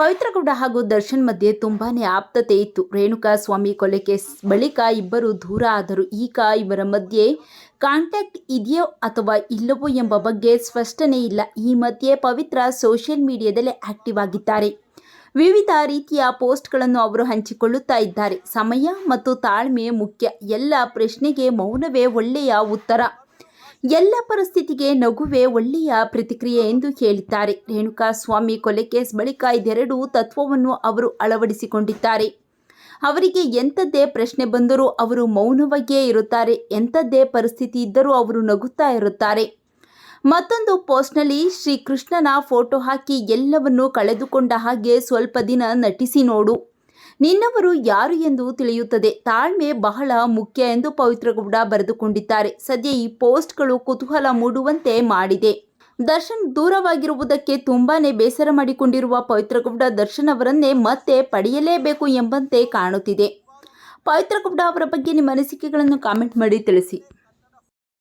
ಪವಿತ್ರಗೌಡ ಹಾಗೂ ದರ್ಶನ್ ಮಧ್ಯೆ ತುಂಬಾನೇ ಆಪ್ತತೆ ಇತ್ತು. ರೇಣುಕಾ ಸ್ವಾಮಿ ಕೊಲೆ ಕೇಸ್ ಬಳಿಕ ಇಬ್ಬರು ದೂರ ಆದರು. ಈಗ ಇವರ ಮಧ್ಯೆ ಕಾಂಟ್ಯಾಕ್ಟ್ ಇದೆಯೋ ಅಥವಾ ಇಲ್ಲವೋ ಎಂಬ ಬಗ್ಗೆ ಸ್ಪಷ್ಟನೆ ಇಲ್ಲ. ಈ ಮಧ್ಯೆ ಪವಿತ್ರ ಸೋಷಿಯಲ್ ಮೀಡಿಯಾದಲ್ಲಿ ಆಕ್ಟಿವ್ ಆಗಿದ್ದಾರೆ. ವಿವಿಧ ರೀತಿಯ ಪೋಸ್ಟ್ಗಳನ್ನು ಅವರು ಹಂಚಿಕೊಳ್ಳುತ್ತಾ ಇದ್ದಾರೆ. ಸಮಯ ಮತ್ತು ತಾಳ್ಮೆ ಮುಖ್ಯ. ಎಲ್ಲ ಪ್ರಶ್ನೆಗೆ ಮೌನವೇ ಒಳ್ಳೆಯ ಉತ್ತರ. ಎಲ್ಲ ಪರಿಸ್ಥಿತಿಗೆ ನಗುವೆ ಒಳ್ಳೆಯ ಪ್ರತಿಕ್ರಿಯೆ ಎಂದು ಹೇಳಿದ್ದಾರೆ. ರೇಣುಕಾ ಸ್ವಾಮಿ ಕೊಲೆ ಕೇಸ್ ಬಳಿಕ ಇದೆರಡು ತತ್ವವನ್ನು ಅವರು ಅಳವಡಿಸಿಕೊಂಡಿದ್ದಾರೆ. ಅವರಿಗೆ ಎಂಥದ್ದೇ ಪ್ರಶ್ನೆ ಬಂದರೂ ಅವರು ಮೌನವಾಗಿಯೇ ಇರುತ್ತಾರೆ. ಎಂಥದ್ದೇ ಪರಿಸ್ಥಿತಿ ಇದ್ದರೂ ಅವರು ನಗುತ್ತಾ ಇರುತ್ತಾರೆ. ಮತ್ತೊಂದು ಪೋಸ್ಟ್ನಲ್ಲಿ ಶ್ರೀಕೃಷ್ಣನ ಫೋಟೋ ಹಾಕಿ ಎಲ್ಲವನ್ನೂ ಕಳೆದುಕೊಂಡ ಹಾಗೆ ಸ್ವಲ್ಪ ದಿನ ನಟಿಸಿ ನೋಡು. ನಿನ್ನವರು ಯಾರು ಎಂದು ತಿಳಿಯುತ್ತದೆ. ತಾಳ್ಮೆ ಬಹಳ ಮುಖ್ಯ ಎಂದು ಪವಿತ್ರಗೌಡ ಬರೆದುಕೊಂಡಿದ್ದಾರೆ. ಸದ್ಯ ಈ ಪೋಸ್ಟ್ಗಳು ಕುತೂಹಲ ಮೂಡುವಂತೆ ಮಾಡಿದೆ. ದರ್ಶನ್ ದೂರವಾಗಿರುವುದಕ್ಕೆ ತುಂಬಾನೇ ಬೇಸರ ಮಾಡಿಕೊಂಡಿರುವ ಪವಿತ್ರಗೌಡ ದರ್ಶನ್ ಅವರನ್ನೇ ಮತ್ತೆ ಪಡೆಯಲೇಬೇಕು ಎಂಬಂತೆ ಕಾಣುತ್ತಿದೆ. ಪವಿತ್ರಗೌಡ ಅವರ ಬಗ್ಗೆ ನಿಮ್ಮ ಅನಿಸಿಕೆಗಳನ್ನು ಕಾಮೆಂಟ್ ಮಾಡಿ ತಿಳಿಸಿ.